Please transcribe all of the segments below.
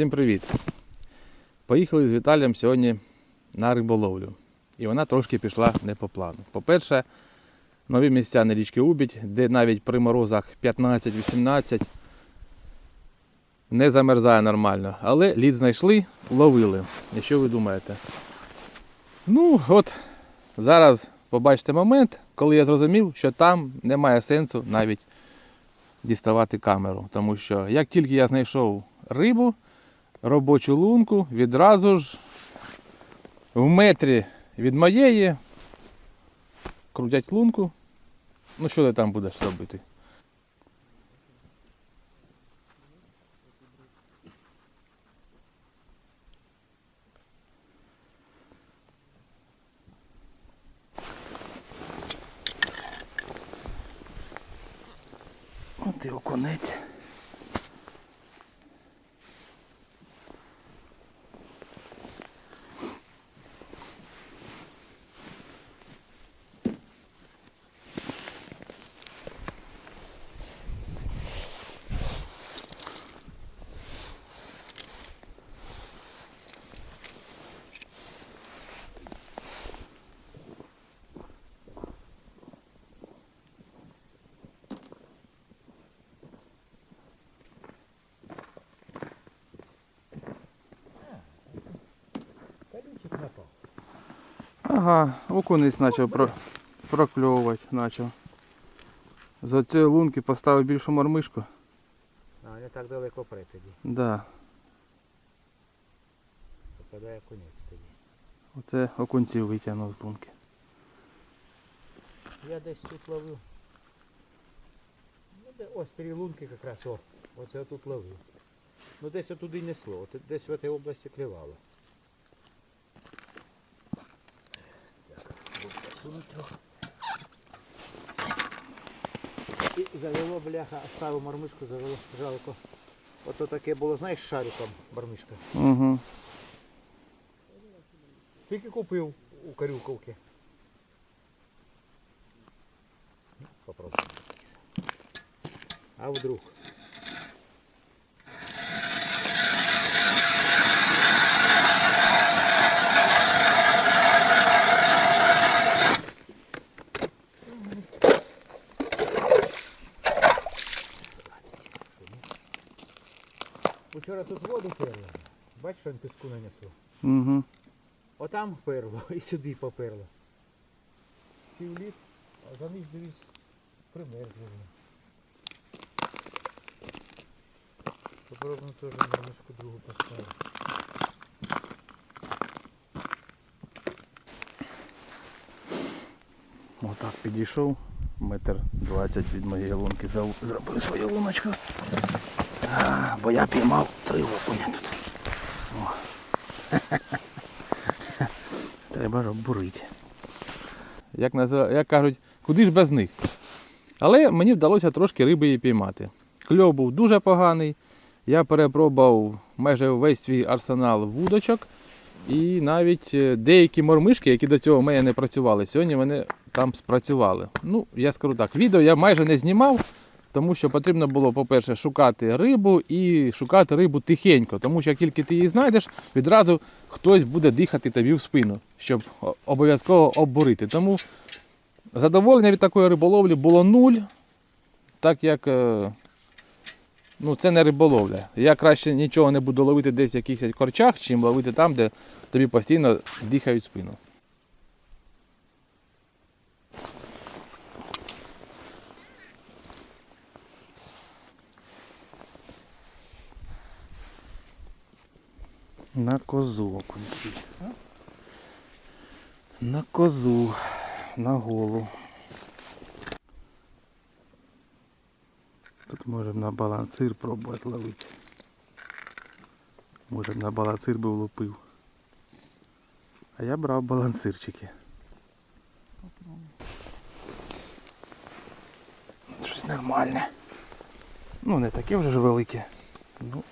Всім привіт! Поїхали з Віталієм сьогодні на риболовлю. І вона трошки пішла не по плану. По-перше, нові місця на річці Убідь, де навіть при морозах 15-18 не замерзає нормально. Але лід знайшли, ловили. І що ви думаєте? Ну, от зараз побачите момент, коли я зрозумів, що там немає сенсу навіть діставати камеру. Тому що як тільки я знайшов рибу, робочу лунку, відразу ж в метрі від моєї крутять лунку. Ну що ти там будеш робити? От і окунець. Колючек напал. Ага, окунець почав про... прокльовувати почав. За цієї лунки поставив більшу мормишку. А, не так далеко пре тоді. Да. Попадає конець тоді. Оце окунців витягнув з лунки. Я десь тут ловив. Ну, де ось три лунки якраз, о. Оце я тут ловив. Ну десь отуди несло, от десь в цій області клювало. Так, трохи. І завело, бляха, ставив мормишку, завело, жалко. Ото таке було, знаєш, шариком мормишка. Угу. Тільки купив у Карюковки. Попробуй. А вдруг? Вчора тут воду перло. Бачиш, що піску нанесло. Угу. Отам перло і сюди поперло. Півліт, а за них дивись примерзли. Попробуємо теж мамочку другу поставити. Отак підійшов. Метр двадцять від моєї лунки зробив свою луночку. Бо я піймав три окуня тут. О. Треба ж обурити. Як, назив... Як кажуть, куди ж без них? Але мені вдалося трошки риби її піймати. Кльов був дуже поганий. Я перепробував майже весь свій арсенал вудочок. І навіть е, деякі мормишки, які до цього в мене не працювали, сьогодні вони там спрацювали. Ну, я скажу так, відео я майже не знімав, тому що потрібно було, по-перше, шукати рибу і шукати рибу тихенько, тому що як тільки ти її знайдеш, відразу хтось буде дихати тобі в спину, щоб обов'язково оббурити. Тому задоволення від такої риболовлі було нуль, так як е, ну, це не риболовля. Я краще нічого не буду ловити десь в якихось корчах, чим ловити там, де тобі постійно дихають спину. На козу окунці. На козу, на голу. Тут можемо на балансир пробувати ловити. Може б на балансир би влупив. А я брав балансирчики. Щось нормальне. Ну не таке вже ж велике. Ну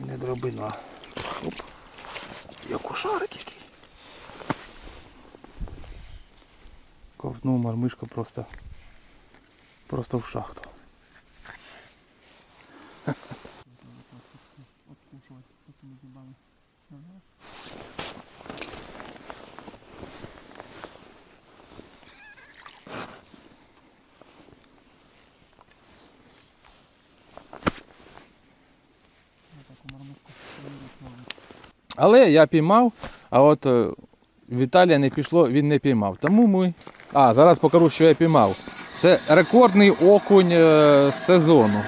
не дробина. Оп. Як шарик який. Ковтнув мармишка просто. Просто в шахту. Але я піймав, а от е, Віталія не пішло, він не піймав. Тому ми. А, зараз покажу, що я піймав. Це рекордний окунь е, сезону.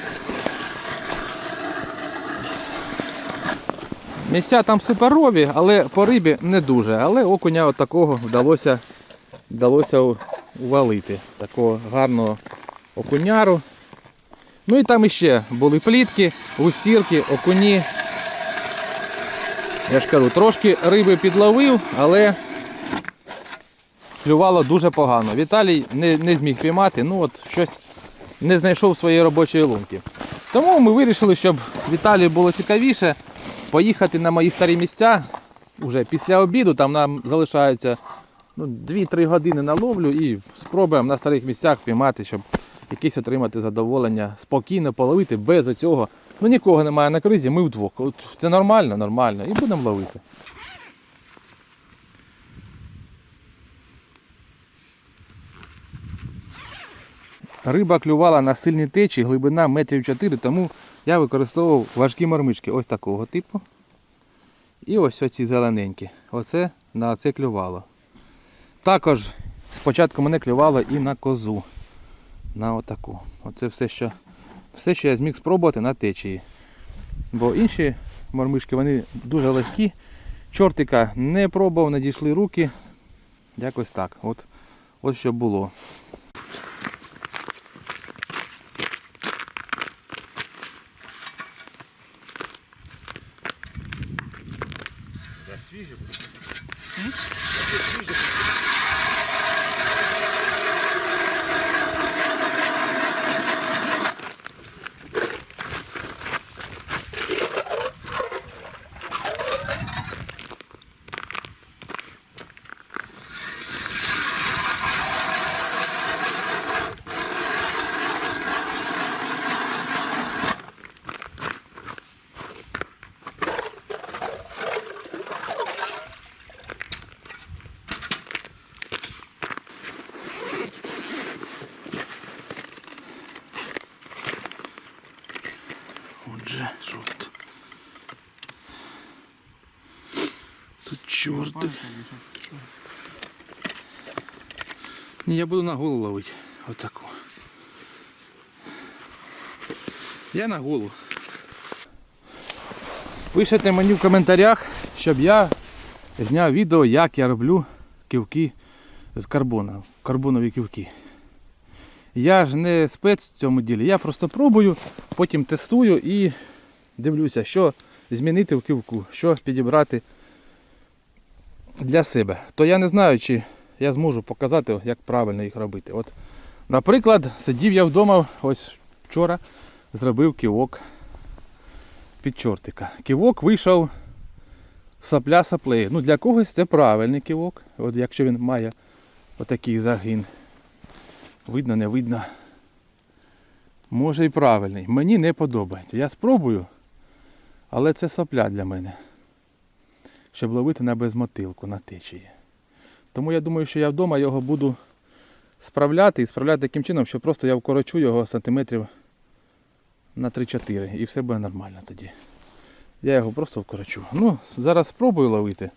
Місця там суперові, але по рибі не дуже. Але окуня от такого вдалося, вдалося увалити. Такого гарного окуняру. Ну і там іще були плітки, густірки, окуні. Я ж кажу, трошки риби підловив, але клювало дуже погано. Віталій не, не зміг піймати, ну от щось не знайшов своєї робочої лунки. Тому ми вирішили, щоб Віталію було цікавіше, поїхати на мої старі місця уже після обіду. Там нам залишається ну, 2-3 години на ловлю і спробуємо на старих місцях піймати, щоб якесь отримати задоволення, спокійно половити без оцього. Ну нікого немає на кризі, ми вдвох. От це нормально, нормально. І будемо ловити. Риба клювала на сильній течії, глибина метрів 4, тому я використовував важкі мормишки ось такого типу. І ось оці зелененькі. Оце на це клювало. Також спочатку мене клювало і на козу. На отаку. Оце все, що, все, що я зміг спробувати на течії. Бо інші мормишки вони дуже легкі. Чортика не пробував, не дійшли руки. Якось так. От, от що було. Отже, що тут? Чорти. Ні, я буду на голову ловити. Отаку. Я на голову. Пишете мені в коментарях, щоб я зняв відео, як я роблю ківки з карбона. Карбонові ківки. Я ж не спец в цьому ділі, я просто пробую, потім тестую і дивлюся, що змінити в ківку, що підібрати для себе. То я не знаю, чи я зможу показати, як правильно їх робити. От, наприклад, сидів я вдома, ось вчора зробив ківок під чортика. Ківок вийшов сапля саплею. Ну, для когось це правильний ківок, от якщо він має отакий загин. Видно, не видно. Може і правильний. Мені не подобається. Я спробую, але це сопля для мене. Щоб ловити на безмотилку на течії. Тому я думаю, що я вдома його буду справляти і справляти таким чином, що просто я вкорочу його сантиметрів на 3-4 і все буде нормально тоді. Я його просто вкорочу. Ну, зараз спробую ловити.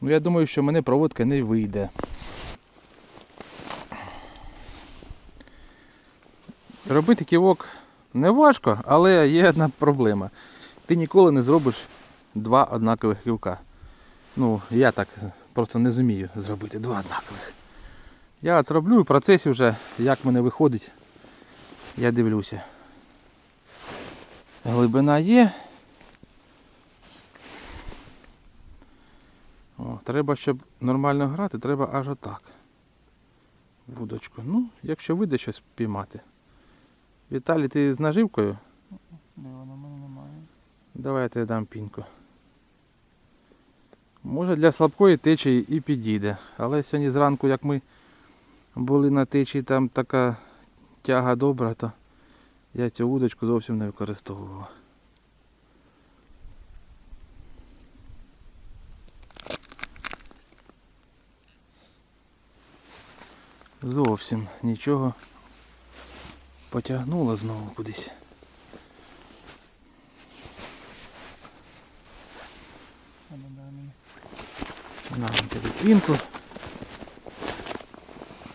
Ну, я думаю, що мене проводка не вийде. Робити ківок не важко, але є одна проблема. Ти ніколи не зробиш два однакових ківка. Ну, я так просто не зумію зробити два однакових. Я от роблю в процесі вже, як мене виходить, я дивлюся. Глибина є. О, треба, щоб нормально грати, треба аж отак. Вудочку. Ну, якщо вийде щось піймати. Віталій, ти з наживкою? Не, вона в мене немає. Давай я тебе дам пінку. Може для слабкої течії і підійде. Але сьогодні зранку, як ми були на течії, там така тяга добра, то я цю вудочку зовсім не використовував. Зовсім нічого. Потягнуло знову кудись. Гляньте вітринку.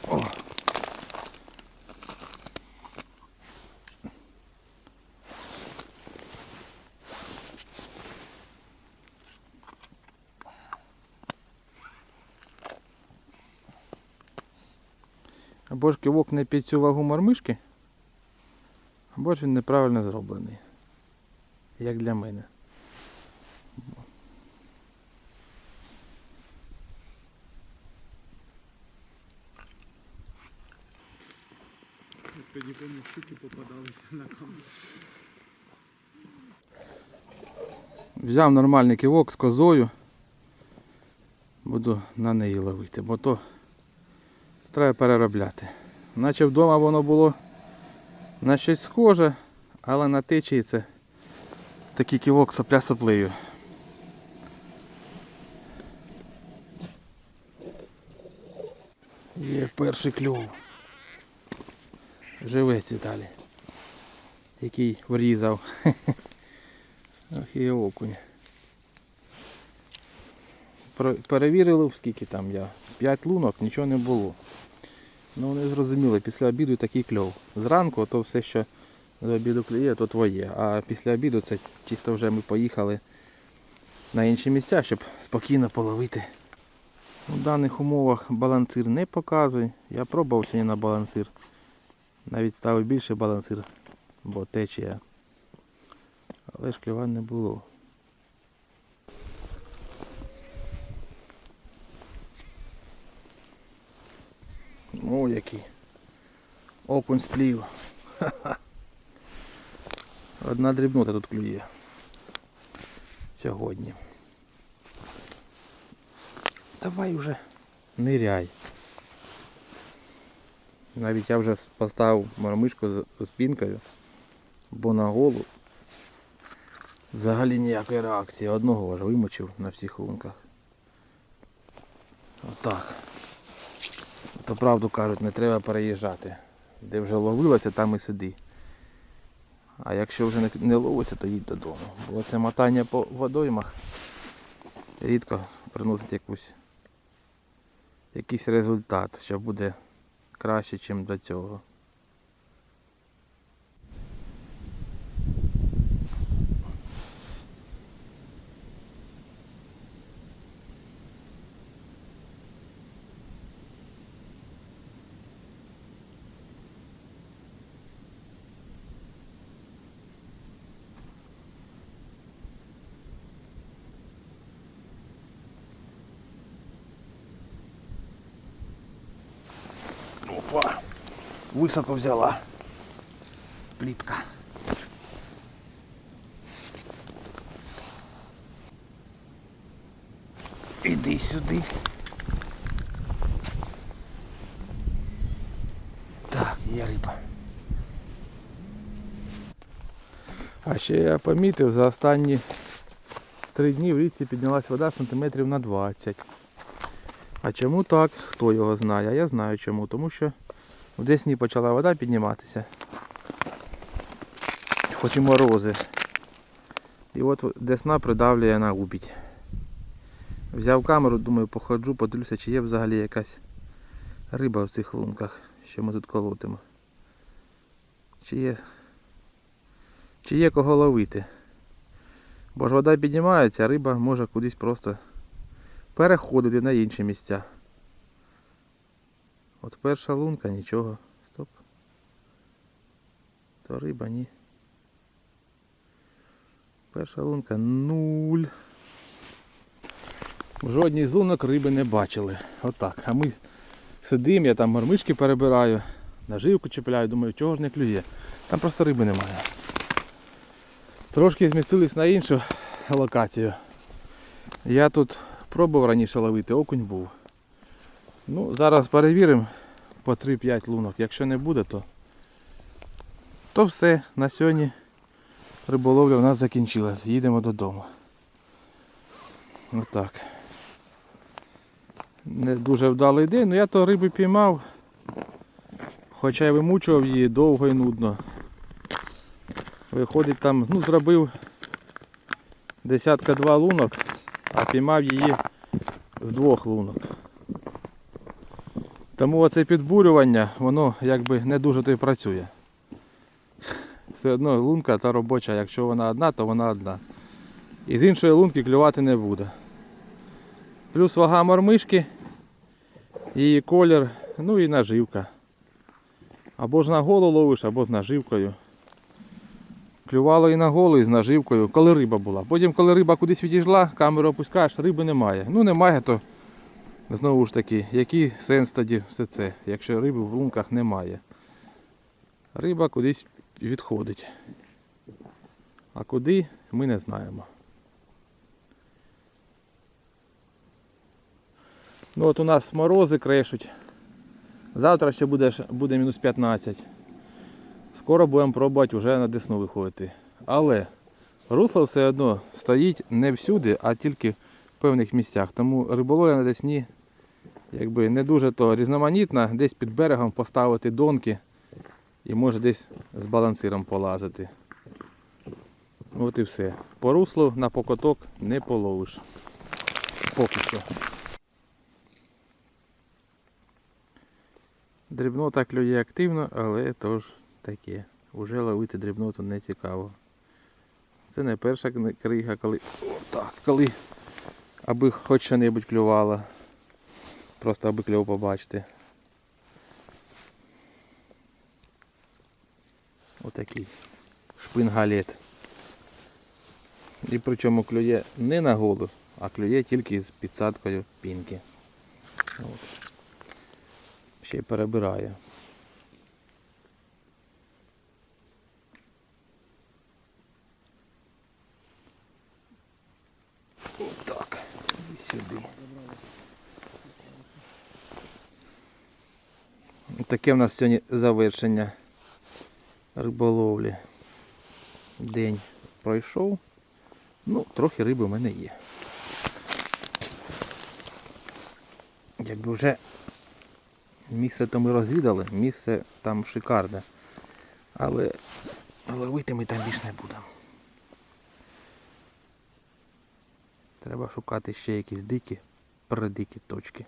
О. Або ж кивок не під цю вагу мармишки, або ж він неправильно зроблений. Як для мене. Помню, штуки попадалися на камеру. Взяв нормальний кивок з козою. Буду на неї ловити, бо то треба переробляти. Наче вдома воно було на щось схоже, але на течії це такий кивок сопля соплею. Є перший клюв. Живець Віталій. Який врізав. Ох і окунь. Перевірили, скільки там я. 5 лунок, нічого не було. Ну не зрозуміло, після обіду такий кльов. Зранку то все, що з обіду клює, то твоє. А після обіду це чисто вже ми поїхали на інші місця, щоб спокійно половити. У даних умовах балансир не показує. Я пробував сьогодні на балансир. Навіть ставив більше балансир, бо течія. Але ж клювань не було. О, який. Окунь сплів. Одна дрібнота тут клює. Сьогодні. Давай вже ниряй. Навіть я вже поставив мармишку з, з пінкою, бо на голу Взагалі ніякої реакції. Одного аж вимочив на всіх лунках. Отак. То правду кажуть, не треба переїжджати. Де вже ловилося, там і сиди. А якщо вже не, ловиться, то їдь додому. Бо це мотання по водоймах рідко приносить якусь, якийсь результат, що буде краще, ніж до цього. Опа! Високо взяла. Плітка. Іди сюди. Так, є риба. А ще я помітив, за останні три дні в річці піднялась вода сантиметрів на 20. А чому так? Хто його знає? А я знаю чому. Тому що в Десні почала вода підніматися. Хоч і морози. І от Десна придавлює на губіть. Взяв камеру, думаю, походжу, подивлюся, чи є взагалі якась риба в цих лунках, що ми тут колотимо. Чи є. Чи є кого ловити. Бо ж вода піднімається, а риба може кудись просто переходити на інші місця. От перша лунка, нічого. Стоп. То риба ні. Перша лунка нуль. Жодній з лунок риби не бачили. Отак. А ми сидимо, я там мормишки перебираю, наживку чіпляю, думаю, чого ж не клює. Там просто риби немає. Трошки змістились на іншу локацію. Я тут пробував раніше ловити, окунь був. Ну, зараз перевіримо по 3-5 лунок. Якщо не буде, то, то все. На сьогодні риболовля у нас закінчилась. Їдемо додому. Отак. Не дуже вдалий день, але я то риби піймав. Хоча й вимучував її довго і нудно. Виходить там, ну зробив десятка два лунок, а піймав її з двох лунок. Тому оце підбурювання, воно якби не дуже то й працює. Все одно лунка та робоча, якщо вона одна, то вона одна. І з іншої лунки клювати не буде. Плюс вага мормишки, її колір, ну і наживка. Або ж на голу ловиш, або з наживкою. Клювало і на голу, і з наживкою, коли риба була. Потім, коли риба кудись відійшла, камеру опускаєш, риби немає. Ну немає, то знову ж таки, який сенс тоді все це, якщо риби в лунках немає. Риба кудись відходить. А куди ми не знаємо. Ну от у нас морози крешуть. Завтра ще буде, буде мінус 15. Скоро будемо пробувати вже на Десну виходити. Але русло все одно стоїть не всюди, а тільки в певних місцях. Тому риболовля на Десні якби не дуже то різноманітна, десь під берегом поставити донки і може десь з балансиром полазити. От і все. По руслу на покоток не половиш. Поки що. Дрібнота клює активно, але то ж таке. Уже ловити дрібноту не цікаво. Це не перша крига, коли. Отак, коли аби хоч що-небудь клювало. Просто аби кльов побачити. Отакий шпингалет. І причому клює не на голу, а клює тільки з підсадкою пінки. От. Ще й перебирає. Отак. І сюди. Таке в нас сьогодні завершення риболовлі. День пройшов. Ну, трохи риби в мене є. Якби вже місце то ми розвідали, місце там шикарне. Але ловити ми там більш не будемо. Треба шукати ще якісь дикі, придикі точки.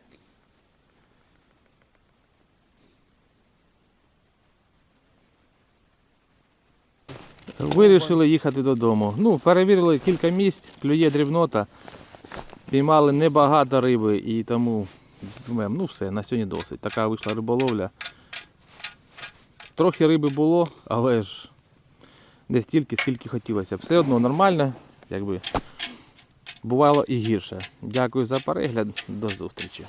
Вирішили їхати додому. Ну, перевірили кілька місць, клює дрібнота. Піймали небагато риби і тому думаємо, ну все, на сьогодні досить. Така вийшла риболовля. Трохи риби було, але ж не стільки, скільки хотілося. Все одно нормально, якби бувало і гірше. Дякую за перегляд, до зустрічі.